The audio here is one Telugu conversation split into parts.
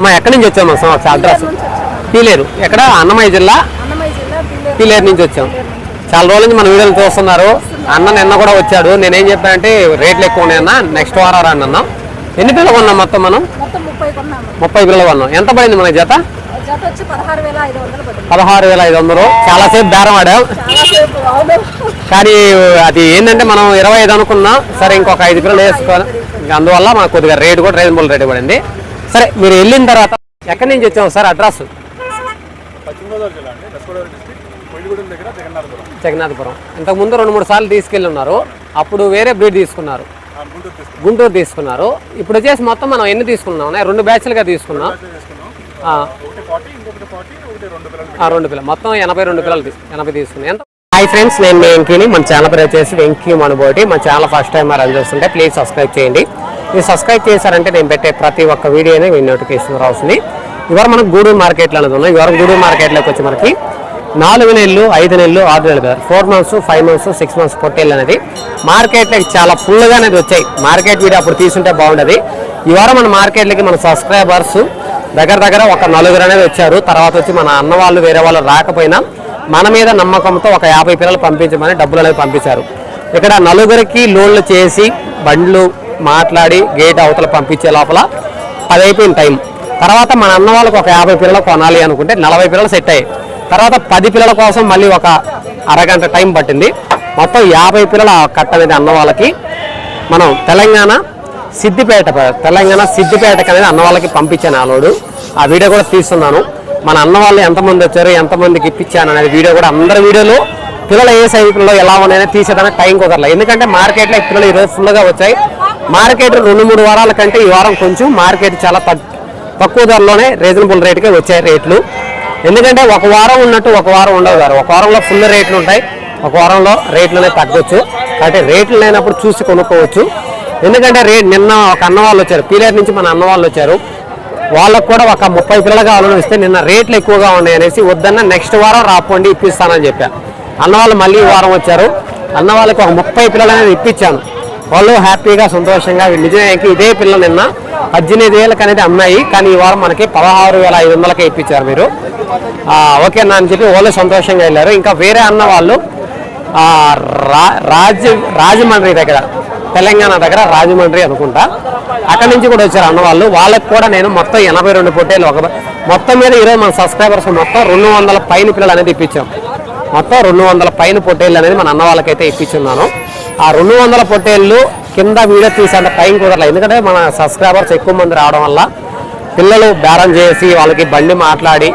అమ్మా ఎక్కడి నుంచి వచ్చాము ఒకసారి అడ్రస్? పీలేరు. ఎక్కడ? అన్నమయ్య జిల్లా? పీలేరు. నుంచి వచ్చాం చాలా రోజుల నుంచి మన వీడియోలు చూస్తున్నారు. అన్న నిన్న కూడా వచ్చాడు. నేనేం చెప్పానంటే రేట్లు ఎక్కువ ఉన్నాయన్న నెక్స్ట్ వారం రండి అన్నాం. ఎన్ని పిల్లలు కొన్నాం మొత్తం మనం? ముప్పై పిల్లలు కొన్నాం. ఎంత పడింది మన జత? పదహారు వేల ఐదు వందలు చాలాసేపు బేరం ఆడాం కానీ అది ఏంటంటే మనం ఇరవై ఐదు అనుకున్నాం. సరే ఇంకొక ఐదు పిల్లలు వేసుకోవాలి. అందువల్ల మనకు కొద్దిగా రేటు కూడా రీజనబుల్ రేట్ పడింది. సరే మీరు వెళ్ళిన తర్వాత ఎక్కడి నుంచి వచ్చాము సార్? అడ్రస్ జగన్నాథపురం. ఇంతకు ముందు రెండు మూడు సార్లు తీసుకెళ్ళి ఉన్నారు అప్పుడు వేరే బ్రీడ్ తీసుకున్నారు. గుంటూరు తీసుకున్నాం. తీసుకున్నారు. ఇప్పుడు వచ్చేసి మొత్తం మనం ఎన్ని తీసుకున్నాం? రెండు బ్యాచ్లుగా తీసుకున్నాం. రెండు పిల్లలు మొత్తం ఎనభై రెండు పిల్లలు ఎనభై తీసుకున్నాయి ఎంత? హాయ్ ఫ్రెండ్స్ నేను వెంకీని. మన ఛానల్ పేరు వచ్చేసి వెంకీ మనబోటి. మన ఛానల్ ఫస్ట్ టైం రన్ చేస్తుంటే ప్లీజ్ సబ్స్క్రైబ్ చేయండి. మీరు సబ్స్క్రైబ్ చేశారంటే నేను పెట్టే ప్రతి ఒక్క వీడియోని మీ నోటిఫికేషన్ రావుతుంది ఇవాళ మనకు గూడూరు మార్కెట్లో అనేది ఉన్నాయి ఇవాళ గూడూరు మార్కెట్లోకి వచ్చి మనకి నాలుగు నెలలు ఐదు నెలలు ఆరు నెలలు కదా four months five months six months పొట్టేళ్ళు అనేది మార్కెట్లోకి చాలా ఫుల్గా అనేది వచ్చాయి. మార్కెట్ వీడియో అప్పుడు తీసుంటే బాగుండదు. ఈ వారం మన మార్కెట్లకి మన సబ్స్క్రైబర్స్ దగ్గర దగ్గర ఒక నలుగురు అనేది వచ్చారు. తర్వాత వచ్చి మన అన్న వాళ్ళు వేరే వాళ్ళు రాకపోయినా మన మీద నమ్మకంతో ఒక యాభై పిల్లలు పంపించమని డబ్బులు అనేది పంపించారు. ఇక్కడ నలుగురికి లోన్లు చేసి బండ్లు మాట్లాడి గేట్ అవతల పంపించే లోపల పది అయిపోయిన టైం తర్వాత మన అన్న వాళ్ళకి ఒక యాభై పిల్లలు కొనాలి అనుకుంటే నలభై పిల్లలు సెట్ అయ్యాయి. తర్వాత పది పిల్లల కోసం మళ్ళీ ఒక అరగంట టైం పట్టింది. మొత్తం యాభై పిల్లల కట్ట అనేది అన్న వాళ్ళకి మనం తెలంగాణ సిద్దిపేట తెలంగాణ సిద్దిపేటకు అనేది అన్న వాళ్ళకి పంపించాను ఆ లోడు. ఆ వీడియో కూడా తీస్తున్నాను. మన అన్న వాళ్ళు ఎంతమంది వచ్చారు ఎంతమందికి ఇప్పించాను అనేది వీడియో కూడా అందరి వీడియోలు పిల్లలు ఏ సైజులో ఎలా ఉన్నాయని తీసేదానికి టైం కుదరలేదు. ఎందుకంటే మార్కెట్లో ఈ పిల్లలు ఈరోజు ఫుల్గా వచ్చాయి. మార్కెట్ రెండు మూడు వారాల కంటే ఈ వారం కొంచెం మార్కెట్ చాలా తక్కువ ధరలోనే రీజనబుల్ రేట్కే వచ్చాయి రేట్లు. ఎందుకంటే ఒక వారం ఉన్నట్టు ఒక వారం ఉండవు గారు. ఒక వారంలో ఫుల్ రేట్లు ఉంటాయి. ఒక వారంలో రేట్లు అనేది తగ్గొచ్చు. కాబట్టి రేట్లు లేనప్పుడు చూసి కొనుక్కోవచ్చు. ఎందుకంటే రేట్ నిన్న ఒక అన్న వాళ్ళు వచ్చారు. పీలేరు నుంచి మన అన్న వాళ్ళు వచ్చారు. వాళ్ళకు కూడా ఒక ముప్పై పిల్లలు కావాలని ఇస్తే నిన్న రేట్లు ఎక్కువగా ఉన్నాయి అనేసి వద్దన్న నెక్స్ట్ వారం రాపోండి ఇప్పిస్తానని చెప్పాను అన్న వాళ్ళు మళ్ళీ ఈ వారం వచ్చారు. అన్న వాళ్ళకి ఒక ముప్పై పిల్లలు అనేది ఇప్పించాను. వాళ్ళు హ్యాపీగా సంతోషంగా నిజానికి ఇదే పిల్లలు నిన్న పద్దెనిమిది వేలకు అనేది అమ్మాయి. కానీ ఈ వారం మనకి పదహారు వేల ఐదు వందలకే ఇప్పించారు మీరు. ఓకేనా అని చెప్పి వాళ్ళు సంతోషంగా వెళ్ళారు. ఇంకా వేరే అన్న వాళ్ళు రా రాజ రాజమండ్రి దగ్గర తెలంగాణ దగ్గర రాజమండ్రి అనుకుంటా. అక్కడి నుంచి కూడా వచ్చారు అన్న వాళ్ళు. వాళ్ళకి కూడా నేను మొత్తం ఎనభై రెండు పొట్టేలు ఒక మొత్తం మీద ఈరోజు మన సబ్స్క్రైబర్స్ మొత్తం రెండు వందల పైన పిల్లలు అనేది ఇప్పించాం. మొత్తం రెండు వందల పైన పొట్టేళ్ళు అనేది మన అన్న వాళ్ళకైతే ఇప్పించున్నాను. ఆ రెండు వందల పొట్టేళ్ళు కింద వీడియో తీసేంత టైం కుదరలేదు. ఎందుకంటే మన సబ్స్క్రైబర్స్ ఎక్కువ మంది రావడం వల్ల పిల్లలు బేరం చేసి వాళ్ళకి బండి మాట్లాడి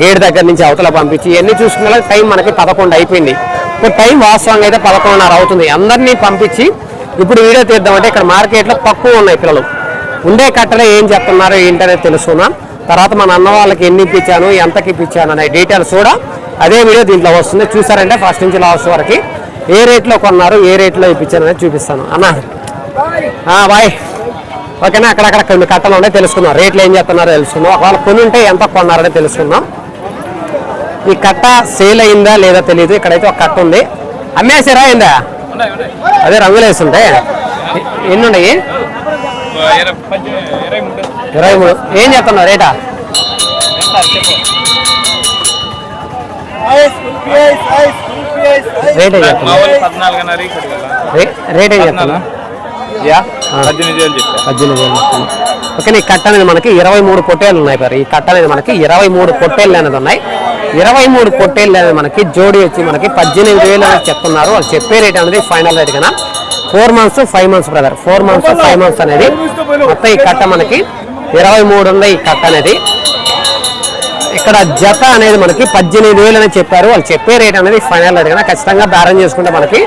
గేట్ దగ్గర నుంచి అవతల పంపించి ఇవన్నీ చూసుకున్న టైం మనకి పదకొండు అయిపోయింది. ఇప్పుడు టైం వాస్తవంగా అయితే పదకొండున్నర అవుతుంది. అందరినీ పంపించి ఇప్పుడు వీడియో తీద్దామంటే ఇక్కడ మార్కెట్లో తక్కువ ఉన్నాయి పిల్లలు. ఉండే కట్టలే ఏం చెప్తున్నారో ఏంటనేది తెలుసుకున్నాం తర్వాత మన అన్న వాళ్ళకి ఎన్ని ఇప్పించాను ఎంతకి ఇప్పించాను అనే డీటెయిల్స్ కూడా అదే వీడియో దీంట్లో వస్తుంది. చూసారంటే ఫస్ట్ నుంచి లాస్ట్ వరకు. ఏ రేట్లో కొన్నారు ఏ రేట్లో ఇప్పించారు అనేది చూపిస్తాను అన్న ఆ, బాయ్ ఓకేనా అక్కడక్కడ కొన్ని కట్టలు ఉన్నాయి తెలుసుకుందాం రేట్లు ఏం చెప్తున్నారో తెలుసుకుందాం ఒకవేళ కొని ఉంటే ఎంత కొన్నారని తెలుసుకుందాం ఈ కట్ట సేల్ అయిందా లేదా తెలియదు ఇక్కడైతే ఒక కట్ట ఉంది అమ్మేసారా అయిందా అదే రంగులు వేస్తుంటే ఎన్ని ఉన్నాయి ఇరవై మూడు ఏం చెప్తున్నావు రేటా ఐస్ ఐస్ రేట్ పద్దెనిమిది వేలు ఓకే ఈ కట్ట అనేది మనకి ఇరవై మూడు పొట్టేళ్ళు ఉన్నాయి మరి. ఈ కట్ట అనేది మనకి ఇరవై మూడు పొట్టేళ్ళు అనేది ఉన్నాయి. ఇరవై మూడు పొట్టేళ్ళు అనేది మనకి జోడి వచ్చి మనకి పద్దెనిమిది వేలు అనేది చెప్తున్నారు. వాళ్ళు చెప్పే రేట్ అనేది ఫైనల్ రేట్ కన్నా four months five months brother four months five months అనేది మొత్తం ఈ కట్ట మనకి ఇరవై మూడు ఉంది ఈ కట్ట అనేది ఇక్కడ జత అనేది మనకి పద్దెనిమిది వేలు అనేది చెప్పారు. వాళ్ళు చెప్పే రేట్ అనేది ఫైనల్ అడిగినా ఖచ్చితంగా బేరం చేసుకుంటే మనకి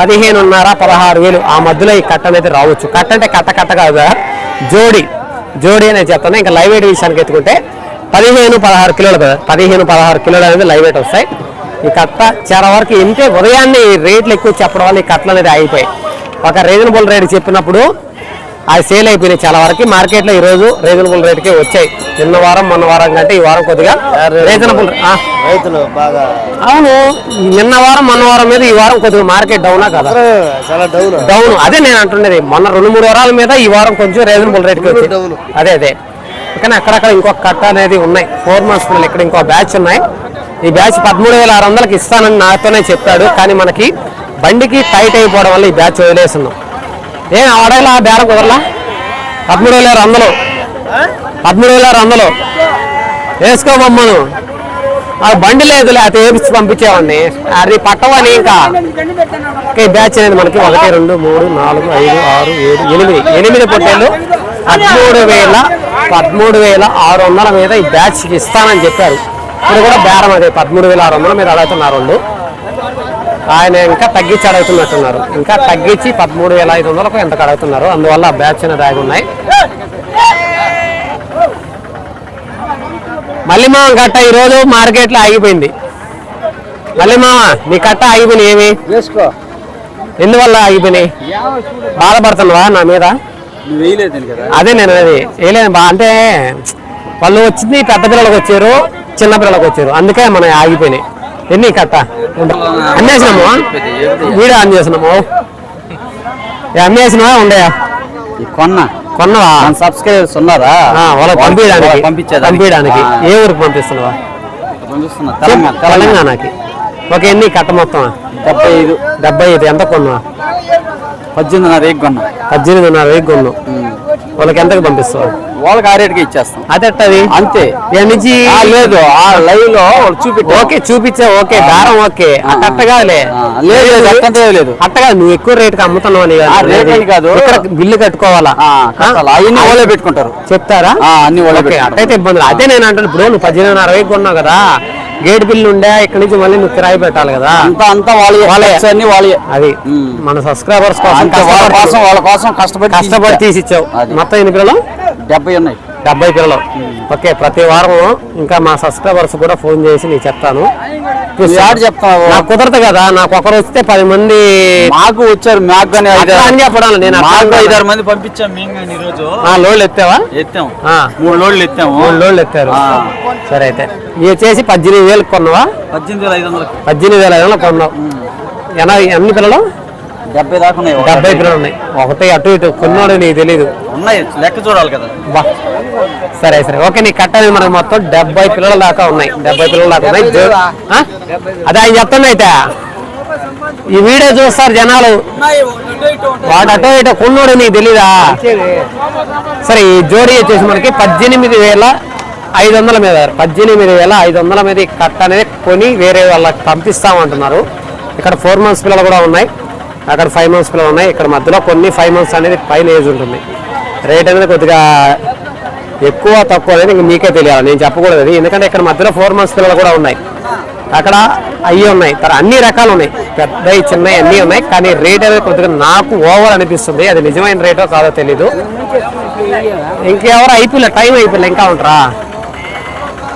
పదిహేనున్నర పదహారు వేలు ఆ మధ్యలో ఈ కట్ట అనేది రావచ్చు. కట్ట అంటే కట్ట కట్ట కాదు కదా, జోడి. జోడి అనేది చెప్తాను ఇంకా లైవ్ వెయిట్ విషయానికి ఎత్తుకుంటే పదిహేను పదహారు కిలోలు కదా? పదిహేను పదహారు కిలోలు అనేది లైవ్ వెయిట్ వస్తాయి. ఈ కట్ట చాలా వరకు ఇంతే. ఉదయాన్నే ఈ రేట్లు ఎక్కువ చెప్పడం వల్ల ఈ కట్టలు అనేది ఆగిపోయాయి. ఒక రీజనబుల్ రేట్ చెప్పినప్పుడు అది సేల్ అయిపోయినాయి చాలా వరకు. మార్కెట్లో ఈ రోజు రీజనబుల్ రేట్కే వచ్చాయి. నిన్న వారం మొన్న వారం కంటే ఈ వారం కొద్దిగా రీజనబుల్ రైతులు బాగా అవును. నిన్న వారం మొన్న వారం మీద ఈ వారం కొద్దిగా మార్కెట్ డౌనా కదా. చాలా డౌన్ డౌన్ అదే నేను అంటున్నది. మొన్న రెండు మూడు వారాల మీద ఈ వారం కొంచెం రీజనబుల్ రేట్కి వచ్చింది డౌన్. అదే అదే. కానీ అక్కడక్కడ ఇంకొక కట్ట అనేది ఉన్నాయి. ఫోర్ మంత్స్ పిల్లలు ఇక్కడ ఇంకో బ్యాచ్ ఉన్నాయి. ఈ బ్యాచ్ పదమూడు వేల ఆరు వందలకి ఇస్తానని నాతోనే చెప్పాడు. కానీ మనకి బండికి టైట్ అయిపోవడం వల్ల ఈ బ్యాచ్ వదిలేస్తున్నాం. ఏం అడగలా బేరం కుదరలా? పదమూడు వేల ఆరు వందలు పదమూడు వేల ఆరు వందలు వేసుకోమమ్మను ఆ బండి లేదు లేకపోతే ఏపిచ్చి పంపించేవాడిని. అది పట్టవని ఇంకా. ఇంకా ఈ బ్యాచ్ అనేది మనకి ఒకటి రెండు మూడు నాలుగు ఐదు ఆరు ఏడు ఎనిమిది. ఎనిమిది పొట్టేళ్ళు. పదమూడు వేల పదమూడు వేల ఆరు వందల మీద ఈ బ్యాచ్కి ఇస్తానని చెప్పారు. ఇప్పుడు కూడా బేరం అదే. పదమూడు వేల ఆరు వందల మీద అడుగుతున్నారు వాళ్ళు. ఆయన ఇంకా తగ్గించి అడుగుతున్నట్టున్నారు. ఇంకా తగ్గించి పదమూడు వేల ఐదు వందలకు ఎంత అడుగుతున్నారు అందువల్ల బ్యాచ్ అనేది ఉన్నాయి. మళ్ళీ మామ కట్ట ఈరోజు మార్కెట్లో ఆగిపోయింది. మళ్ళీ మామ నీ కట్ట ఆగిపోయినాయి ఏమి? ఎందువల్ల ఆగిపోయినాయి? బాధపడుతున్నావా నా మీద? వేయలేదు అదే నేను అది బా. అంటే వాళ్ళు వచ్చింది పెద్ద పిల్లలకు వచ్చారు చిన్న పిల్లలకు వచ్చారు. అందుకే మనం ఆగిపోయినాయి. ఎన్ని కట్ట అమ్మేసినాము వీడియో ఆన్ చేసినాము ఏ, అమ్మేసినావా ఉండయా కొన్న. కొన్నవా? సబ్స్క్రైబర్స్ ఉన్నారా? వాళ్ళకి పంపించడానికి. పంపించేదానికి. పంపించడానికి. ఏ ఊరికి పంపిస్తున్నావా? పంపిస్తున్నా. తెలంగాణ తెలంగాణ. తెలంగాణకి. ఒక ఎన్ని కట్ట మొత్తం డెబ్బై ఐదు డెబ్బై ఐదు ఎంత కొన్నావా? పద్దెనిమిదిన్నర రేపు కొన్నా. పద్దెనిమిదిన్నర వెయ్యి కొన్నావు. వాళ్ళకి ఎంతకు పంపిస్తావు? వాళ్ళకి ఆ రేటుకి ఇచ్చేస్తాం. అదెట్టది? అంతే. నుంచి లేదు ఆ లైవ్లో వాళ్ళు చూపెట్టారు ఓకే చూపించా ఓకే దారం ఓకే. ఆ, లేదు లేదు లేదు. అట్ట కాదు నువ్వు ఎక్కువ రేటుకి అమ్ముతున్నావు అని రేట్ అని కాదు. ఇక్కడ బిల్లు కట్టుకోవాలా. అవన్నీ వాళ్ళే పెట్టుకుంటారు. చెప్తారా? అన్ని వాళ్ళే. అట్టయితే ఇబ్బంది. అదే నేను అంటాను ఇప్పుడు నువ్వు పద్దెనిమిది అరవై కొన్నావు కదా గేట్ బిల్లు ఉండే ఇక్కడ నుంచి మళ్ళీ నువ్వు కిరాయి పెట్టాలి కదా. అంతా అంతా వాళ్ళే. వాళ్ళే. అన్ని వాళ్ళే. అది. మన సబ్స్క్రైబర్స్ కోసం వాళ్ళ కష్టపడి- కోసం వాళ్ళ కోసం కష్టపడి కష్టపడి తీసి తీసిచ్చావు. అది. మొత్తం ఎన్ని పిల్లలు డెబ్బై ఉన్నాయి. డెబ్బై పిల్లలు. ఓకే ప్రతి వారం ఇంకా మా సబ్స్క్రైబర్స్ కూడా ఫోన్ చేసి నీకు చెప్తాను. చెప్తావు? నాకు కుదరదు కదా నాకు ఒకరు వస్తే పది మంది మాకు వచ్చారు మాకు అని చెప్పడం నేను. ఐదారు మంది పంపించాం మేము కానీ ఈరోజు. ఆ, లోడ్లు ఎత్తావా? ఎత్తాం. మూడు లోడ్లు ఎత్తాము. మూడు లోడ్లు ఎత్తారు. సరే అయితే. ఇవి వచ్చేసి పద్దెనిమిది వేలకు కొన్నావా? పద్దెనిమిది వేల ఐదు వందలకు. పద్దెనిమిది వేల ఐదు వందలు కొన్నావు. ఎన- ఎన్ని పిల్లలు? డెబ్బై దాకా ఉన్నాయి. ఒకటి. డెబ్బై పిల్లలు ఉన్నాయి. ఒకటి అటు ఇటు. కొన్నాడు నీకు తెలీదు. ఉన్నాయి. లెక్క చూడాలి కదా. బా. సరే సరే. ఓకే నీ కట్టది మనకు మొత్తం డెబ్బై పిల్లల దాకా ఉన్నాయి. డెబ్బై పిల్లల దాకా ఉన్నాయి? అదే ఆయన చెప్తున్నా అయితే. ఈ వీడియో చూస్తారు జనాలు. వాడు అటో ఇటో కొన్నాడు నీకు తెలీదా? సరే ఈ జోడీ వచ్చేసి మనకి పద్దెనిమిది వేల ఐదు వందల మీద. పద్దెనిమిది వేల ఐదు వందల మీద ఈ కట్ట అనేది కొని వేరే వాళ్ళకి పంపిస్తామంటున్నారు. ఇక్కడ ఫోర్ మంత్స్ పిల్లలు కూడా ఉన్నాయి. అక్కడ ఫైవ్ మంత్స్ పిల్లలు ఉన్నాయి. ఇక్కడ మధ్యలో కొన్ని ఫైవ్ మంత్స్ అనేది పైన ఏజ్ ఉంటుంది. రేట్ అనేది కొద్దిగా ఎక్కువ తక్కువ అనేది ఇంక మీకే తెలియాలి. నేను చెప్పకూడదు అది. ఎందుకంటే ఇక్కడ మధ్యలో ఫోర్ మంత్స్ పిల్లలు కూడా ఉన్నాయి. అక్కడ అయ్యి ఉన్నాయి. తర అన్ని రకాలు ఉన్నాయి. పెద్దవి చిన్నవి అన్నీ ఉన్నాయి. కానీ రేట్ అనేది కొద్దిగా నాకు ఓవర్ అనిపిస్తుంది. అది నిజమైన రేటో కాదో తెలీదు. ఇంకెవరు అయిపోలే టైం అయిపోలే ఇంకా ఉంటారా?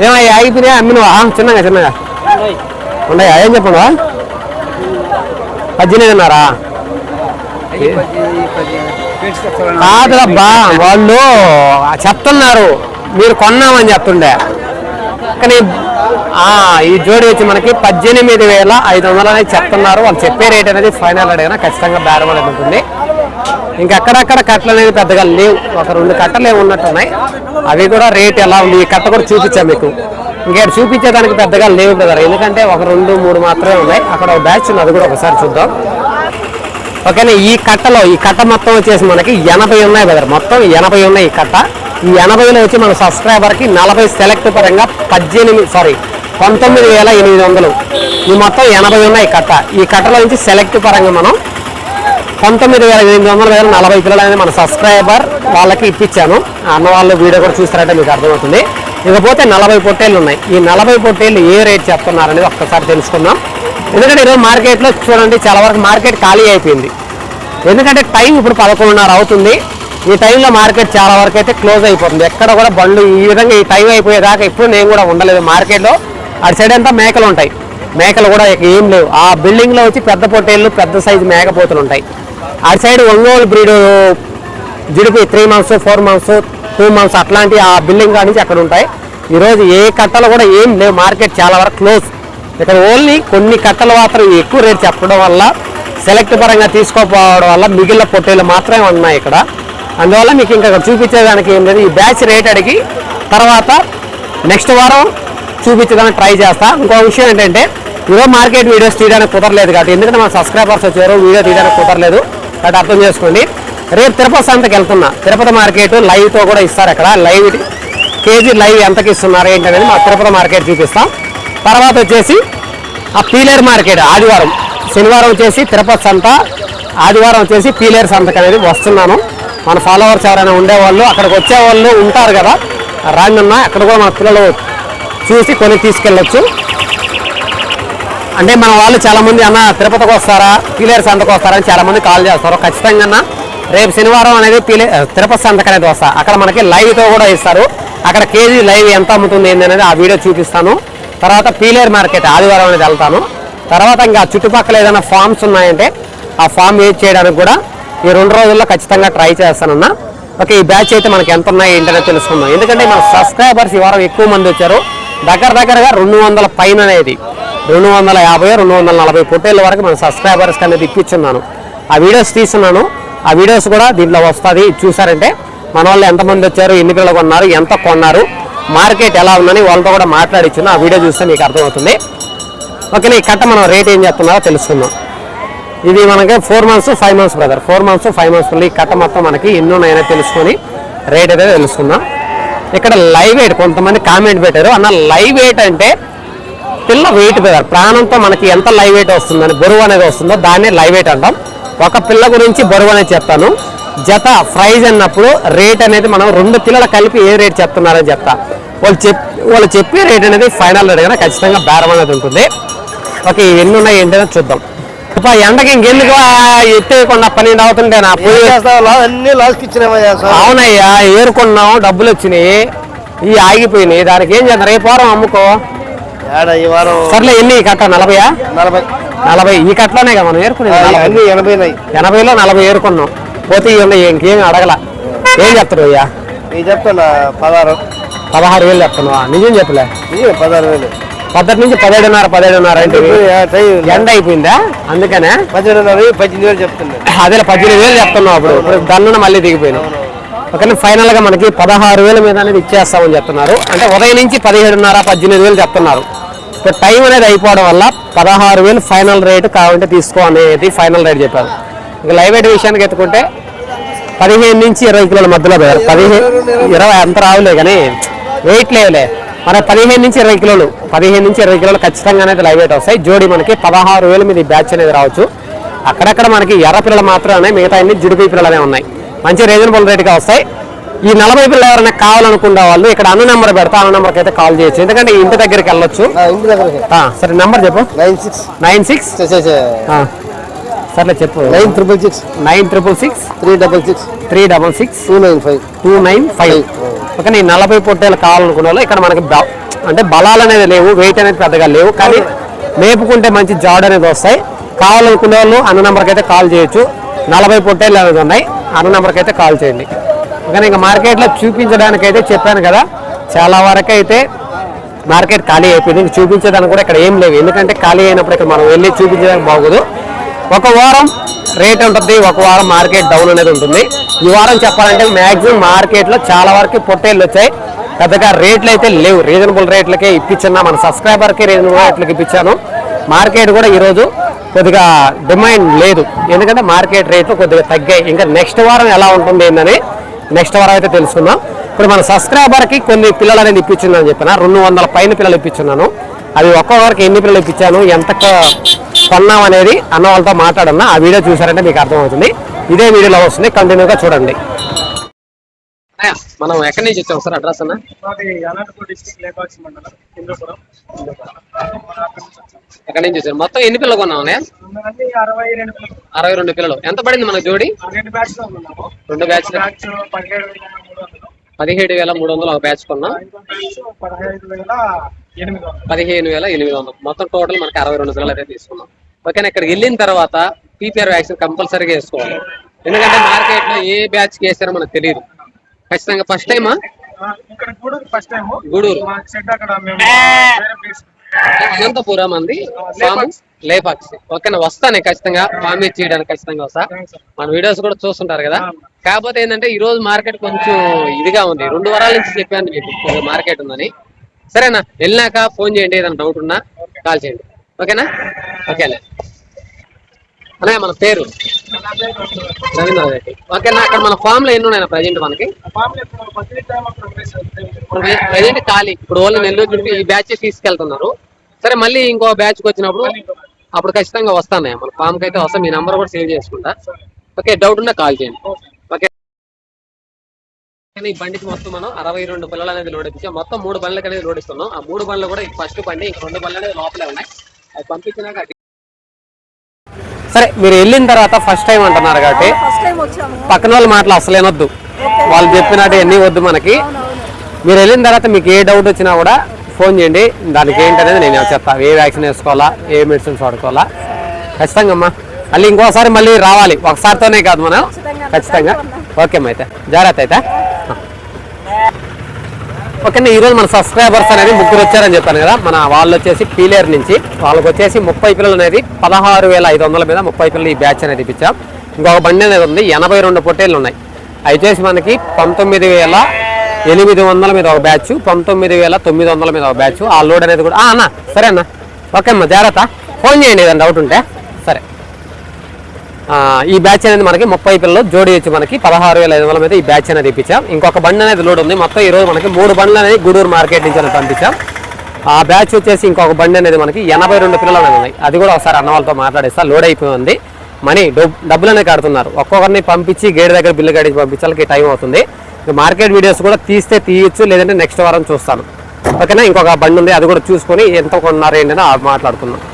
ఏమయ్యా? అయిపోయినా అమ్మినవా? చిన్నగా చిన్నగా. ఉన్నాయా? ఏం చెప్పండి? పద్దెనిమిదిన్నరా? కాదురబ్బా వాళ్ళు చెప్తున్నారు. మీరు కొన్నామని చెప్తుండే. కానీ ఈ జోడి వచ్చి మనకి పద్దెనిమిది వేల ఐదు వందలు అనేది చెప్తున్నారు. వాళ్ళు చెప్పే రేట్ అనేది ఫైనల్ అడిగినా ఖచ్చితంగా బేరం అనేది ఉంటుంది. ఇంకెక్కడక్కడ కట్టలు అనేది పెద్దగా లేవు. ఒక రెండు కట్టలు ఏమి ఉన్నట్టున్నాయి. అవి కూడా రేట్ ఎలా ఉంది? ఈ కట్ట కూడా చూపించాం మీకు. ఇంకా చూపించేదానికి పెద్దగా లేవు కదా ఎందుకంటే ఒక రెండు మూడు మాత్రమే ఉన్నాయి. అక్కడ ఒక బ్యాచ్ ఉంది. అది కూడా ఒకసారి చూద్దాం. ఓకేనా ఈ కట్టలో ఈ కట్ట మొత్తం వచ్చేసి మనకి ఎనభై ఉన్నాయి బ్రదర్ మొత్తం ఎనభై ఉన్నాయి ఈ కట్ట. ఈ ఎనభైలో వచ్చి మన సబ్స్క్రైబర్కి నలభై సెలెక్ట్ పరంగా పద్దెనిమిది సారీ పంతొమ్మిది వేల ఎనిమిది వందలు. ఈ మొత్తం ఎనభై ఉన్నాయి ఈ కట్ట. ఈ కట్టలో నుంచి సెలెక్ట్ పరంగా మనం పంతొమ్మిది వేల ఎనిమిది వందల వేల నలభై పిల్లలు అనేది మన సబ్స్క్రైబర్ వాళ్ళకి ఇప్పించాను. ఆ అన్న వాళ్ళు వీడియో కూడా చూస్తారంటే మీకు అర్థమవుతుంది. ఇకపోతే నలభై పొట్టేళ్ళు ఉన్నాయి. ఈ నలభై పొట్టేళ్ళు ఏ రేట్ చెప్తున్నారనేది ఒక్కసారి తెలుసుకుందాం. ఎందుకంటే ఈరోజు మార్కెట్లో చూడండి చాలా వరకు మార్కెట్ ఖాళీ అయిపోయింది. ఎందుకంటే టైం ఇప్పుడు పదకొండున్నర అవుతుంది. ఈ టైంలో మార్కెట్ చాలా వరకు అయితే క్లోజ్ అయిపోతుంది. ఎక్కడ కూడా బండ్లు ఈ విధంగా ఈ టైం అయిపోయేదాకా ఇప్పుడు నేను కూడా ఉండలేదు మార్కెట్లో. అటు సైడ్ అంతా మేకలు ఉంటాయి. మేకలు కూడా ఇక ఏం లేవు. ఆ బిల్డింగ్లో వచ్చి పెద్ద పొట్టేళ్ళు పెద్ద సైజు మేకపోతులు ఉంటాయి. అటు side Ongole breed GDP three months four months two months అట్లాంటి ఆ బిల్డింగ్ కానీ నుంచి అక్కడ ఉంటాయి. ఈరోజు ఏ కట్టలు కూడా ఏం లేవు. మార్కెట్ చాలా వరకు క్లోజ్. ఇక్కడ ఓన్లీ కొన్ని కట్టలు మాత్రం ఎక్కువ రేట్ చెప్పడం వల్ల సెలెక్ట్ పరంగా తీసుకోకపోవడం వల్ల మిగిలిన పొట్టేలు మాత్రమే ఉన్నాయి ఇక్కడ. అందువల్ల మీకు ఇంకా చూపించేదానికి ఏం లేదు. ఈ బ్యాచ్ రేట్ అడిగి తర్వాత నెక్స్ట్ వారం చూపించడానికి ట్రై చేస్తా. ఇంకో విషయం ఏంటంటే ఈరోజు మార్కెట్ వీడియోస్ తీయడానికి కుదరలేదు కాబట్టి ఎందుకంటే మన సబ్స్క్రైబర్స్ వచ్చారు వీడియో తీయడానికి కుదరలేదు. కాబట్టి అర్థం చేసుకోండి. రేపు తిరుపతి సంతకి వెళ్తున్నా. తిరుపతి మార్కెట్ లైవ్తో కూడా ఇస్తారు అక్కడ. లైవ్ కేజీ లైవ్ ఎంతకి ఇస్తున్నారు ఏంటనేది మా తిరుపతి మార్కెట్ చూపిస్తాం. తర్వాత వచ్చేసి ఆ పీలేరు మార్కెట్ ఆదివారం. శనివారం వచ్చేసి తిరుపతి సంత. ఆదివారం వచ్చేసి పీలేరు సంతకు అనేది వస్తున్నాను. మన ఫాలోవర్స్ ఎవరైనా ఉండేవాళ్ళు అక్కడికి వచ్చేవాళ్ళు ఉంటారు కదా. రానున్న అక్కడ కూడా మన పిల్లలు చూసి కొని తీసుకెళ్ళచ్చు. అంటే మన వాళ్ళు చాలామంది అన్న తిరుపతికి వస్తారా పీలేరు సంతకు వస్తారా అని చాలామంది కాల్ చేస్తారు. ఖచ్చితంగా అన్నా రేపు శనివారం అనేది పీలే తిరుపతి సంతకు అనేది వస్తా. అక్కడ మనకి లైవ్తో కూడా ఇస్తారు. అక్కడ కేజీ లైవ్ ఎంత అమ్ముతుంది ఏంది అనేది ఆ వీడియో చూపిస్తాను. తర్వాత పీలేర్ మార్కెట్ ఆదివారం అనేది వెళ్తాను. తర్వాత ఇంకా చుట్టుపక్కల ఏదైనా ఫామ్స్ ఉన్నాయంటే ఆ ఫామ్ యూజ్ చేయడానికి కూడా ఈ రెండు రోజుల్లో ఖచ్చితంగా ట్రై చేస్తానన్నా. ఓకే ఈ బ్యాచ్ అయితే మనకి ఎంత ఉన్నాయి ఏంటనే తెలుసుకుందాం. ఎందుకంటే మన సబ్స్క్రైబర్స్ ఈ వారం ఎక్కువ మంది వచ్చారు. దగ్గర దగ్గరగా రెండు వందల పైన అనేది రెండు వందల యాభై రెండు వందల నలభై పొట్టేళ్ళ వరకు మన సబ్స్క్రైబర్స్కి అనేది ఇప్పించున్నాను. ఆ వీడియోస్ తీస్తున్నాను. ఆ వీడియోస్ కూడా దీంట్లో వస్తుంది చూసారంటే మన వాళ్ళు ఎంతమంది వచ్చారు ఎన్ని పిల్లలు కొన్నారు ఎంత కొన్నారు మార్కెట్ ఎలా ఉందని వాళ్ళతో కూడా మాట్లాడిచ్చున్నా ఆ వీడియో చూస్తే మీకు అర్థమవుతుంది. ఓకే ఈ కట్ట మనం రేట్ ఏం చెప్తున్నారో తెలుసుకుందాం. ఇది మనకి four months five months brother four months five months ఈ కట్ట మొత్తం మనకి ఎన్ని ఉన్నాయని తెలుసుకొని రేట్ అయితే తెలుసుకుందాం. ఇక్కడ లైవ్ వెయిట్ కొంతమంది కామెంట్ పెట్టారు. అన్న లైవ్ వెయిట్ అంటే పిల్ల వెయిట్ బ్రదర్ ప్రాణంతో మనకి ఎంత లైవ్ వెయిట్ వస్తుందని బరువు అనేది వస్తుందో దాన్నే లైవ్ వెయిట్ అంటాం. ఒక పిల్ల గురించి బరువు అనేది చెప్తాను. జత ప్రైజ్ అన్నప్పుడు రేట్ అనేది మనం రెండు పిల్లలు కలిపి ఏ రేట్ చెప్తున్నారని చెప్తా. వాళ్ళు చెప్ వాళ్ళు చెప్పే రేట్ అనేది ఫైనల్ రేట్ కానీ ఖచ్చితంగా బేరం అనేది ఉంటుంది. ఓకే ఎన్ని ఉన్నాయి ఏంటనే చూద్దాం. అబ్బా, ఎండకి ఇంకెందుకు? ఎత్తేయకుండా పన్నెండు అవుతుంటే నా అన్ని లాస్కి అవునయ్యా ఏరుకున్నాం డబ్బులు వచ్చినాయి. ఈ ఆగిపోయినాయి. దానికి ఏం చేద్దాం? రేపు వారం అమ్ముకో. ఈ వారం సర్లే ఎన్ని కట్ట? నలభైయా? నలభై. నలభై. ఈ కట్టలోనే కదా మనం ఏరుకునేది. అన్ని ఎనభైనాయి ఎనభైలో నలభై ఏరుకున్నాం. పోతే ఇవి ఉన్నాయి ఇంకేం అడగల. ఏం చెప్తారు అయ్యా? నేను చెప్తాను పదహారు. పదహారు వేలు చెప్తున్నావా? నిజం చెప్పలే. పదహారు వేలు. పద్దటి నుంచి పదిహేడున్నర పదిహేడున్నర అంటే ఎండ అయిపోయిందా? అందుకనే. పద్దెనిమిదిన్నర పద్దెనిమిది వేలు చెప్తున్నాను అదే పద్దెనిమిది వేలు చెప్తున్నావు అప్పుడు. ఇప్పుడు దన్నున మళ్ళీ దిగిపోయినావు. ఓకే ఫైనల్గా మనకి పదహారు వేల మీద అనేది ఇచ్చేస్తామని చెప్తున్నారు. అంటే ఉదయం నుంచి పదిహేడున్నర పద్దెనిమిది వేలు చెప్తున్నారు. ఇప్పుడు టైం అనేది అయిపోవడం వల్ల పదహారు వేలు ఫైనల్ రేటు కావాలంటే తీసుకో అనేది ఫైనల్ రేట్ చెప్పారు. ఇక లైవ్ వెయిట్ విషయానికి ఎత్తుకుంటే పదిహేను నుంచి ఇరవై కిలోల మధ్యలో పోయారు పదిహేను ఇరవై అంత రావులే కానీ వెయిట్ లేవులే. మన పదిహేను నుంచి ఇరవై కిలోలు పదిహేను నుంచి ఇరవై కిలోలు ఖచ్చితంగా అనేది లైవ్ వెయిట్ వస్తాయి. జోడి మనకి పదహారు వేలు మీద బ్యాచ్ అనేది రావచ్చు. అక్కడక్కడ మనకి ఎర్ర పిల్లలు మాత్రమే మిగతా అన్ని జుడిపి పిల్లలనే ఉన్నాయి. మంచి రీజనబుల్ రేట్గా వస్తాయి. ఈ నలభై పిల్లలు ఎవరైనా కావాలనుకునే వాళ్ళు ఇక్కడ అన్న నెంబర్ పెడతా అన్న నెంబర్కి అయితే కాల్ చేయొచ్చు. ఎందుకంటే ఇంటి దగ్గరికి వెళ్ళొచ్చు. ఇంటి సరే నెంబర్ చెప్పు. Nine six. Nine six? సర్లే చెప్పు. Nine triple six. Nine triple six? Three double six. Three double six? Two nine five. Two nine five. Okay నీ నలభై పొట్టేలు కావాలనుకున్న వాళ్ళు ఇక్కడ మనకి అంటే బలాలు అనేది లేవు వెయిట్ అనేది పెద్దగా లేవు కానీ మేపుకుంటే మంచి జాడ్ అనేది వస్తాయి. కావాలనుకునే వాళ్ళు అన్న నెంబర్కి అయితే కాల్ చేయొచ్చు. నలభై పొట్టేలు అనేది ఉన్నాయి అన్న నెంబర్కి అయితే కాల్ చేయండి. కానీ ఇంకా మార్కెట్లో చూపించడానికి అయితే చెప్పాను కదా. చాలా వరకు అయితే మార్కెట్ ఖాళీ అయిపోయింది. ఇంక చూపించేదానికి కూడా ఇక్కడ ఏం లేవు. ఎందుకంటే ఖాళీ అయినప్పుడు ఇక్కడ మనం వెళ్ళి చూపించడానికి బాగోదు. ఒక వారం రేట్ ఉంటుంది. ఒక వారం మార్కెట్ డౌన్ అనేది ఉంటుంది. ఈ వారం చెప్పాలంటే మ్యాక్సిమం మార్కెట్లో చాలా వరకు పొట్టేళ్ళు వచ్చాయి. పెద్దగా రేట్లు అయితే లేవు. రీజనబుల్ రేట్లకే ఇప్పించినా మన సబ్స్క్రైబర్కి రీజనబుల్ రేట్లకి ఇప్పించాను. మార్కెట్ కూడా ఈరోజు కొద్దిగా డిమాండ్ లేదు. ఎందుకంటే మార్కెట్ రేట్లు కొద్దిగా తగ్గాయి. ఇంకా నెక్స్ట్ వారం ఎలా ఉంటుంది ఏందని నెక్స్ట్ వారం అయితే తెలుసుకుందాం. ఇప్పుడు మన సబ్స్క్రైబర్కి కొన్ని పిల్లలు అనేది ఇప్పించున్నాను చెప్పిన రెండు వందల పైన పిల్లలు ఇప్పించున్నాను. అవి ఒక్కొక్కరికి ఎన్ని పిల్లలు ఇప్పించాను ఎంత కొన్నాం అనేది అన్న వాళ్ళతో మాట్లాడన్నా ఆ వీడియో చూసారంటే మీకు అర్థమవుతుంది. ఇదే వీడియోలో వస్తుంది కంటిన్యూగా చూడండి. మనం ఎక్కడి నుంచి వచ్చాం సార్ అడ్రస్ అన్న? మాది అనంతపూర్ డిస్టిక్ లేపాక్షి మండలం ఇంద్రపురం. ఎక్కడి నుంచి వచ్చారు? మొత్తం ఎన్ని పిల్లలు కొన్నాం అరవై రెండు పిల్లలు. ఎంత పడింది మన జోడి? రెండు బ్యాచ్ పదిహేడు వేల మూడు వందలు. ఒక బ్యాచ్ కొన్నాం. పదిహేను వేల ఎనిమిది వందలు. మొత్తం టోటల్ మనకి అరవై రెండు పిల్లలు అయితే తీసుకున్నాం. ఓకేనా ఇక్కడికి వెళ్ళిన తర్వాత పీపీఆర్ వ్యాక్సిన్ కంపల్సరీగా వేసుకోవాలి. ఎందుకంటే మార్కెట్లో ఏ బ్యాచ్కి వేస్తారో మనకు తెలియదు ఖచ్చితంగా ఫస్ట్ టైమా ఇక్కడ గూడూరు ఫస్ట్ టైం గూడూరు. మా సెట్ అక్కడ మేము వేరే ప్లేస్ అనంతపురం అంది. ఫామ్ లేపాక్షి. ఓకేనా వస్తాను ఖచ్చితంగా. ప్రామిస్ చేయడానికి ఖచ్చితంగా వస్తా. మన వీడియోస్ కూడా చూస్తుంటారు కదా. కాకపోతే ఏంటంటే ఈ రోజు మార్కెట్ కొంచెం ఇదిగా ఉంది. రెండు వారాల నుంచి చెప్పాను మీకు కొంచెం మార్కెట్ ఉందని. సరేనా వెళ్ళినాక ఫోన్ చేయండి ఏదైనా డౌట్ ఉన్నా కాల్ చేయండి. ఓకేనా? ఓకేనా అనే మన పేరు. రవీంద్ర రెడ్డి. ఓకేనా అక్కడ మన ఫామ్లో ఎన్ని ఉన్నాయి ప్రజెంట్ మనకి? ఇప్పుడు ప్రజెంట్ ఖాళీ. ఇప్పుడు ఓన్లీ నెల్లూరు నుండి ఈ బ్యాచ్ తీసుకెళ్తున్నారు. సరే మళ్ళీ ఇంకో బ్యాచ్కి వచ్చినప్పుడు అప్పుడు ఖచ్చితంగా వస్తాను. మన ఫామ్కి అయితే వస్తాం. మీ నెంబర్ కూడా సేవ్ చేసుకుంటా. ఓకే డౌట్ ఉన్నా కాల్ చేయండి. ఓకే. ఈ బండికి మొత్తం మనం అరవై రెండు పిల్లలు అనేది లోడ్ ఇచ్చాం. మొత్తం మూడు బండ్లకి అనేది లోడ్ ఇస్తున్నాం. ఆ మూడు బండ్లు కూడా ఫస్ట్ బండి ఇంక రెండు బండ్లు అనేది లోపలే ఉన్నాయి. అది పంపించినాక సరే మీరు వెళ్ళిన తర్వాత ఫస్ట్ టైం అంటున్నారు కాబట్టి పక్కన వాళ్ళ మాటలు అసలు వినొద్దు. వాళ్ళు చెప్పినట్టు ఎన్ని వద్దు మనకి. మీరు వెళ్ళిన తర్వాత మీకు ఏ డౌట్ వచ్చినా కూడా ఫోన్ చేయండి. దానికి ఏంటనేది నేను చెప్తా. ఏ వ్యాక్సిన్ వేసుకోవాలా ఏ మెడిసిన్స్ వాడుకోవాలా? ఖచ్చితంగా అమ్మా మళ్ళీ ఇంకోసారి మళ్ళీ రావాలి. ఒకసారితోనే కాదు మనం. ఖచ్చితంగా. ఓకే అమ్మా అయితే. జాగ్రత్త అయితే. ఓకే ఈ రోజు మన సబ్స్క్రైబర్స్ అనేది ముగ్గురు వచ్చారని చెప్పాను కదా. మన వాళ్ళు వచ్చేసి పీలేరు నుంచి. వాళ్ళకి వచ్చేసి ముప్పై పిల్లలు అనేది పదహారు వేల ఐదు వందల మీద ముప్పై పిల్లలు ఈ బ్యాచ్ అనేది ఇప్పించాం. ఇంకొక బండి అనేది ఉంది. ఎనభై రెండు పొట్టేళ్ళు ఉన్నాయి. అవి వచ్చేసి మనకి పంతొమ్మిది వేల ఎనిమిది వందల మీద ఒక బ్యాచ్ పంతొమ్మిది వేల తొమ్మిది వందల మీద ఒక బ్యాచ్ ఆ లోడ్ అనేది కూడా అన్న సరే అన్న. ఓకే అమ్మా జాగ్రత్త. ఫోన్ చేయండి ఏదైనా డౌట్ ఉంటే. ఈ బ్యాచ్ అనేది మనకి ముప్పై పిల్లలు జోడి వచ్చి మనకి పదహారు వేల ఐదు వందల మీద ఈ బ్యాచ్ అనేది ఇప్పించాం. ఇంకొక బండి అనేది లోడ్ ఉంది. మొత్తం ఈ రోజు మనకి మూడు బండ్లు అనేది గూడూరు మార్కెట్ నుంచి అనేది పంపించాం. ఆ బ్యాచ్ వచ్చేసి ఇంకొక బండి అనేది మనకి ఎనభై రెండు పిల్లలు అనేది ఉన్నాయి. అది కూడా ఒకసారి అన్న వాళ్ళతో మాట్లాడేస్తా. లోడ్ అయిపోయింది. మనీ డబ్బులు అనేది కడుతున్నారు. ఒక్కొక్కరిని పంపించి గేట్ దగ్గర బిల్లు కడిగి పంపించాలకి టైం అవుతుంది. మార్కెట్ వీడియోస్ కూడా తీస్తే తీయచ్చు లేదంటే నెక్స్ట్ వారం చూస్తాను. ఓకేనా? ఇంకొక బండి ఉంది. అది కూడా చూసుకొని ఎంత కొన్నారు ఏంటని మాట్లాడుతున్నాను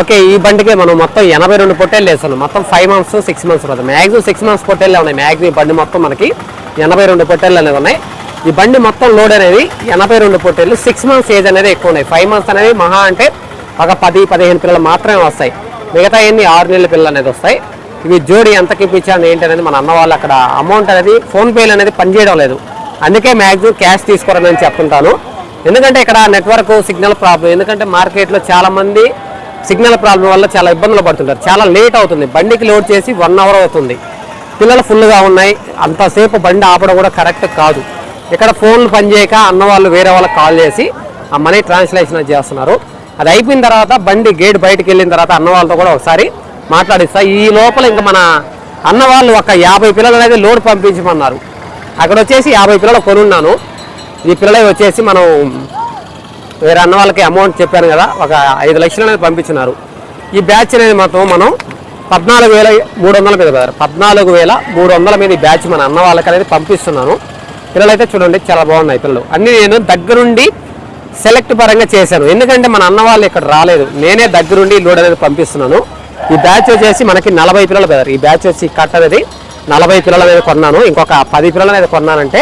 ఓకే ఈ బండికి మనం మొత్తం ఎనభై రెండు పొట్టేళ్ళు వేస్తున్నాం మొత్తం ఫైవ్ మంత్స్ సిక్స్ మంత్స్ ఉంటుంది మ్యాక్సిమం సిక్స్ మంత్స్ పొట్టేళ్ళే ఉన్నాయి. మ్యాక్సిమం ఈ బండి మొత్తం మనకి ఎనభై రెండు పొట్టేళ్ళు అనేవి ఉన్నాయి. ఈ బండి మొత్తం లోడ్ అనేది ఎనభై రెండు పొట్టేళ్ళు. సిక్స్ మంత్స్ ఏజ్ అనేది ఎక్కువ ఉన్నాయి. ఫైవ్ మంత్స్ అనేవి మహా అంటే ఒక పది పదిహేను పిల్లలు మాత్రమే వస్తాయి. మిగతా ఎన్ని ఆరు నెలల పిల్లలు అనేది వస్తాయి. ఇవి జోడి ఎంతకి ఇప్పించాను ఏంటి అనేది మన అన్న వాళ్ళు అక్కడ అమౌంట్ అనేది ఫోన్పేలు అనేది పనిచేయడం లేదు. అందుకే మ్యాక్సిమం క్యాష్ తీసుకోరని చెప్తుంటాను. ఎందుకంటే ఇక్కడ నెట్వర్క్ సిగ్నల్ ప్రాబ్లం ఎందుకంటే మార్కెట్లో చాలామంది సిగ్నల్ ప్రాబ్లం వల్ల చాలా ఇబ్బందులు పడుతుంటారు. చాలా లేట్ అవుతుంది. బండికి లోడ్ చేసి వన్ అవర్ అవుతుంది. పిల్లలు ఫుల్గా ఉన్నాయి. అంతసేపు బండి ఆపడం కూడా కరెక్ట్ కాదు. ఇక్కడ ఫోన్లు పనిచేయక అన్న వాళ్ళు వేరే వాళ్ళకి కాల్ చేసి ఆ మనీ ట్రాన్స్లేషన్ చేస్తున్నారు. అది అయిపోయిన తర్వాత బండి గేట్ బయటకు వెళ్ళిన తర్వాత అన్న వాళ్ళతో కూడా ఒకసారి మాట్లాడిస్తా. ఈ లోపల ఇంకా మన అన్న వాళ్ళు ఒక యాభై పిల్లలు అనేది లోడ్ పంపించమన్నారు. అక్కడ వచ్చేసి యాభై పిల్లలు కొనున్నాను. ఈ పిల్లలు వచ్చేసి మనం వేరే అన్న వాళ్ళకి అమౌంట్ చెప్పాను కదా ఒక ఐదు లక్షలు అనేది పంపించినారు. ఈ బ్యాచ్ అనేది మొత్తం మనం పద్నాలుగు వేల మూడు వందల మీద కదా పద్నాలుగు వేల మూడు వందల మీద ఈ బ్యాచ్ మన అన్న వాళ్ళకి అనేది పంపిస్తున్నాను. పిల్లలు అయితే చూడండి చాలా బాగున్నాయి పిల్లలు. అన్నీ నేను దగ్గరుండి సెలెక్ట్ పరంగా చేశాను. ఎందుకంటే మన అన్న వాళ్ళు ఇక్కడ రాలేదు. నేనే దగ్గరుండి లోడ్ అనేది పంపిస్తున్నాను. ఈ బ్యాచ్ వచ్చేసి మనకి నలభై పిల్లలు పెదారు ఈ బ్యాచ్ వచ్చి కట్ అనేది నలభై పిల్లల మీద కొన్నాను. ఇంకొక పది పిల్లల మీద కొన్నానంటే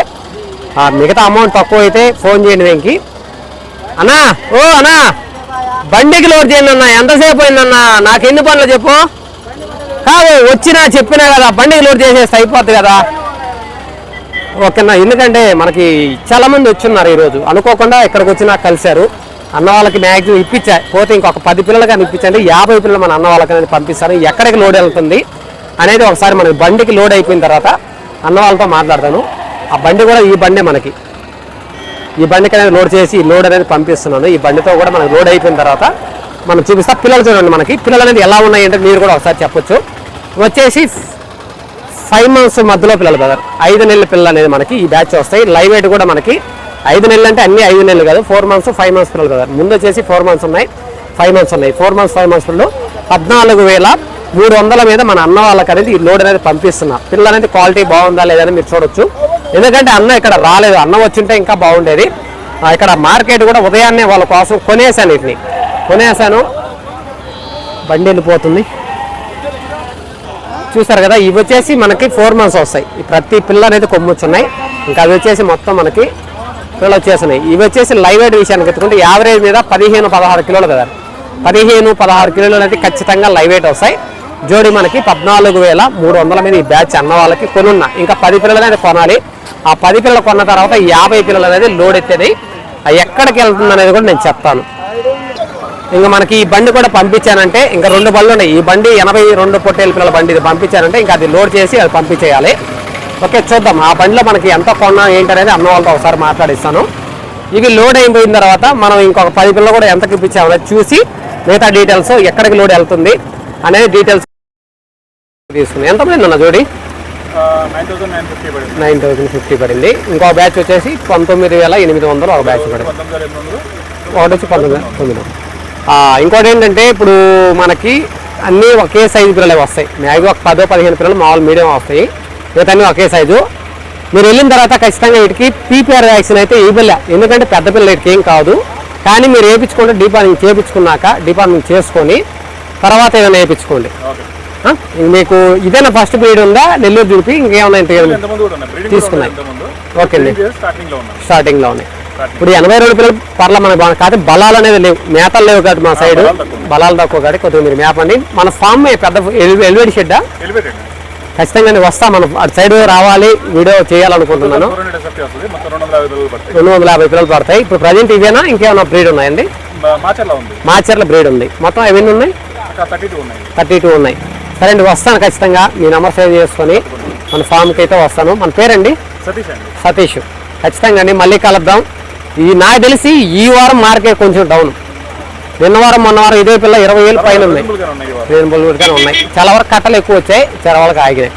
ఆ మిగతా అమౌంట్ తక్కువ అయితే ఫోన్ చేయండి దీనికి అన్నా ఓ అన్నా బండికి లోడ్ చేయండి అన్న ఎంతసేపు అయిందన్నా నాకు ఎన్ని పనులు చెప్పు? కాదు వచ్చినా చెప్పినా కదా బండికి లోడ్ చేసేస్తే అయిపోద్ది కదా. ఓకేనా ఎందుకంటే మనకి చాలా మంది వచ్చున్నారు ఈరోజు. అనుకోకుండా ఇక్కడికి వచ్చి నాకు కలిశారు. అన్న వాళ్ళకి మ్యాక్సిమం ఇప్పించా. పోతే ఇంకొక పది పిల్లలు కానీ ఇప్పించండి. యాభై పిల్లలు మన అన్న వాళ్ళకి అనేది పంపిస్తాను. ఎక్కడికి లోడ్ వెళ్తుంది అనేది ఒకసారి మనకి బండికి లోడ్ అయిపోయిన తర్వాత అన్న వాళ్ళతో మాట్లాడతాను. ఆ బండి కూడా ఈ బండే మనకి. ఈ బండికి అనేది లోడ్ చేసి లోడ్ అనేది పంపిస్తున్నాను. ఈ బండితో కూడా మనకి లోడ్ అయిపోయిన తర్వాత మనం చూపిస్తా పిల్లలు చూడండి మనకి. పిల్లలు అనేది ఎలా ఉన్నాయి అంటే మీరు కూడా ఒకసారి చెప్పొచ్చు. వచ్చేసి ఫైవ్ మంత్స్ మధ్యలో పిల్లలు బ్రదర్ ఐదు నెలల పిల్లలు అనేది మనకి ఈ బ్యాచ్ వస్తాయి. లైవ్ వెయిట్ కూడా మనకి ఐదు నెలలు అంటే అన్ని ఐదు నెలలు కాదు. ఫోర్ మంత్స్ ఫైవ్ మంత్స్ పిల్లలు బ్రదర్ ముందు వచ్చేసి ఫోర్ మంత్స్ ఉన్నాయి. ఫైవ్ మంత్స్ ఉన్నాయి. ఫోర్ మంత్స్ ఫైవ్ మంత్స్ పిల్లలు. పద్నాలుగు వేల మూడు వందల మీద మన అన్న వాళ్ళకి అనేది ఈ లోడ్ అనేది పంపిస్తున్నా. పిల్లలు అనేది క్వాలిటీ బాగుందా లేదని మీరు చూడొచ్చు. ఎందుకంటే అన్నం ఇక్కడ రాలేదు. అన్నం వచ్చింటే ఇంకా బాగుండేది. ఇక్కడ మార్కెట్ కూడా ఉదయాన్నే వాళ్ళ కోసం కొనేసాను వీటిని. కొనేసాను బండి వెళ్ళిపోతుంది. చూసారు కదా ఇవి వచ్చేసి మనకి ఫోర్ మంత్స్ వస్తాయి. ప్రతి పిల్ల అనేది కొమ్ముచ్చున్నాయి. ఇంకా అవి వచ్చేసి మొత్తం మనకి పిల్లలు వచ్చేసినాయి ఇవి వచ్చేసి లైవ్ వెయిట్ విషయానికి ఎత్తుకుంటే యావరేజ్ మీద పదిహేను పదహారు కిలోలు కదా. పదిహేను పదహారు కిలోలు అనేది ఖచ్చితంగా లైవ్ వెయిట్ వస్తాయి. జోడి మనకి పద్నాలుగు వేల మూడు వందల మీద ఈ బ్యాచ్ అన్న వాళ్ళకి కొనున్నా. ఇంకా పది పిల్లలు అనేది కొనాలి. ఆ పది పిల్లలు కొన్న తర్వాత యాభై పిల్లలు అనేది లోడ్ ఎత్తేది. అది ఎక్కడికి వెళ్తుంది అనేది కూడా నేను చెప్తాను. ఇంకా మనకి ఈ బండి కూడా పంపించానంటే ఇంకా రెండు బండ్లు ఉన్నాయి. ఈ బండి ఎనభై రెండు పొట్టేల పిల్లల బండి ఇది పంపించానంటే ఇంకా అది లోడ్ చేసి అది పంపించేయాలి. ఓకే చూద్దాం. ఆ బండిలో మనకి ఎంత కొన్నా ఏంటనేది అన్న వాళ్ళతో ఒకసారి మాట్లాడిస్తాను. ఇవి లోడ్ అయిపోయిన తర్వాత మనం ఇంకొక పది పిల్లలు కూడా ఎంతకి ఇప్పించామనేది చూసి మిగతా డీటెయిల్స్ ఎక్కడికి లోడ్ వెళ్తుంది అనేది డీటెయిల్స్ తీసుకున్నాం ఎంత పడింది అన్న జోడి? నైన్ థౌసండ్ ఫిఫ్టీ పడింది. ఇంకో బ్యాచ్ వచ్చేసి పంతొమ్మిది వేల ఎనిమిది వందలు ఒక బ్యాచ్ పడింది. ఒకటి వచ్చి పంతొమ్మిది తొమ్మిది ఇంకోటి ఏంటంటే ఇప్పుడు మనకి అన్నీ ఒకే సైజు పిల్లలే వస్తాయి. మ్యాక్సిమం ఒక పదో పదిహేను పిల్లలు మామూలు మీడియం వస్తాయి. మిగతా ఒకే సైజు మీరు వెళ్ళిన తర్వాత ఖచ్చితంగా వీటికి పీపీఆర్ వ్యాక్సిన్ అయితే ఇవ్వలే ఎందుకంటే పెద్ద పిల్లలు వీటికి ఏం కాదు. కానీ మీరు వేయించుకుంటే డిపార్ట్మెంట్ చేయించుకున్నాక డిపార్ట్మెంట్ చేసుకొని తర్వాత ఏదైనా వేయించుకోండి. మీకు ఇదేనా ఫస్ట్ బ్రీడ్ ఉందా? నెల్లూరు చూపి ఇంకేమైనా తీసుకున్నాయి. ఓకే అండి. స్టార్టింగ్లో ఉన్నాయి. ఇప్పుడు ఎనభై రెండు పిల్లలు పర్ల మనకి బాగుంది కాకపోతే బలాలు అనేది లేవు. మేతలు లేవు కాబట్టి మా సైడ్ బలాలు తక్కువ. కాబట్టి కొద్దిగా మీరు మేపండి మన ఫామ్ పెద్ద ఎలివేడి షెడ్ ఎలివేటెడ్ ఖచ్చితంగా వస్తా. మనం అటు సైడ్ రావాలి. వీడియో చేయాలనుకుంటున్నాను. రెండు వందల యాభై పిల్లలు పడతాయి. ఇప్పుడు ప్రజెంట్ ఇవేనా? ఇంకేమైనా బ్రీడ్ ఉన్నాయండి? మాచర్లో బ్రీడ్ ఉంది. మొత్తం అవన్నీ ఉన్నాయి. థర్టీ టూ ఉన్నాయి. సరే అండి వస్తాను ఖచ్చితంగా. మీ నెంబర్ సేవ్ చేసుకొని మన ఫామ్కి అయితే వస్తాను. మన పేరండి? సతీష్ అండి. సతీష్. ఖచ్చితంగా అండి మళ్ళీ కలుద్దాం. ఈ నాకు తెలిసి ఈ వారం మార్కెట్ కొంచెం డౌన్ నిన్న వారం మొన్న వారం ఇదే పిల్ల ఇరవై వేలు పైన ఉన్నాయి రీజనబుల్ గానే ఉన్నాయి. చాలా వరకు కట్టలు ఎక్కువ వచ్చాయి చాలా వరకు ఆగినాయి.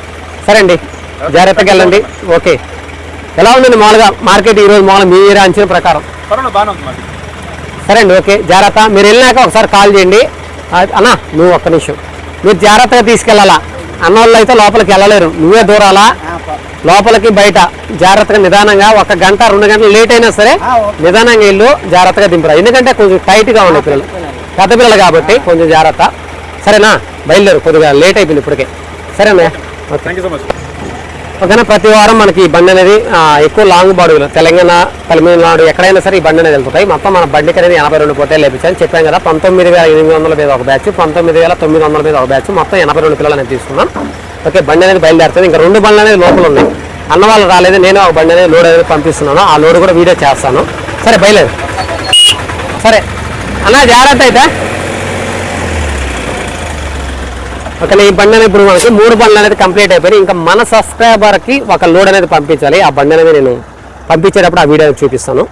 సరే అండి జాగ్రత్తగా వెళ్ళండి. ఓకే. ఎలా ఉందండి మామూలుగా మార్కెట్ ఈరోజు మామూలుగా? మీరు అంచనా ప్రకారం? సరే అండి ఓకే. జాగ్రత్త. మీరు వెళ్ళినాక ఒకసారి కాల్ చేయండి. అన్న నువ్వు ఒక్క నిమిషం. మీరు జాగ్రత్తగా తీసుకెళ్ళాలా? అన్నోళ్ళు అయితే లోపలికి వెళ్ళలేరు. నువ్వే దూరాలా? లోపలికి బయట. జాగ్రత్తగా నిదానంగా ఒక గంట రెండు గంటలు లేట్ అయినా సరే నిదానంగా వెళ్ళు జాగ్రత్తగా దింపరా. ఎందుకంటే కొంచెం టైట్గా ఉన్నాయి పిల్లలు. పెద్ద పిల్లలు కాబట్టి కొంచెం జాగ్రత్త. సరేనా? బయలుదేరు. కొద్దిగా లేట్ అయిపోయింది ఇప్పటికే. సరేనా? Okay thank you so much ఓకేనా ప్రతి వారం మనకి ఈ బండి అనేది ఎక్కువ లాంగ్ బాడీలు తెలంగాణ తమిళనాడు ఎక్కడైనా సరే ఈ బండి అనేది వెళ్తాయి మొత్తం మన బండికి అనేది ఎనభై రెండు పోతే లేపించాను చెప్పాను కదా. పంతొమ్మిది వేల ఎనిమిది వందల మీద ఒక బ్యాచ్ పంతొమ్మిది వేల తొమ్మిది వందల మీద ఒక బ్యాచ్ మొత్తం ఎనభై రెండు పిల్లలు అనేది తీసుకున్నాం. ఓకే బండి అనేది బయలుదేరుతుంది. ఇంకా రెండు బండ్లు అనేది లోపల ఉన్నాయి. అన్న వాళ్ళు రాలేదు నేను ఒక బండి అనేది లోడ్ అనేది పంపిస్తున్నాను. ఆ లోడ్ కూడా వీడియో చేస్తాను. సరే బయలేదు సరే. అన్న జాగ్రత్త అయితే. ఓకే ఈ బండి అనేది ఇప్పుడు మనకి మూడు బండ్లు అనేది కంప్లీట్ అయిపోయినాయి. ఇంకా మన సబ్స్క్రైబర్కి ఒక లోడ్ అనేది పంపించాలి. ఆ బండి అనేది నేను పంపించేటప్పుడు ఆ వీడియో చూపిస్తాను.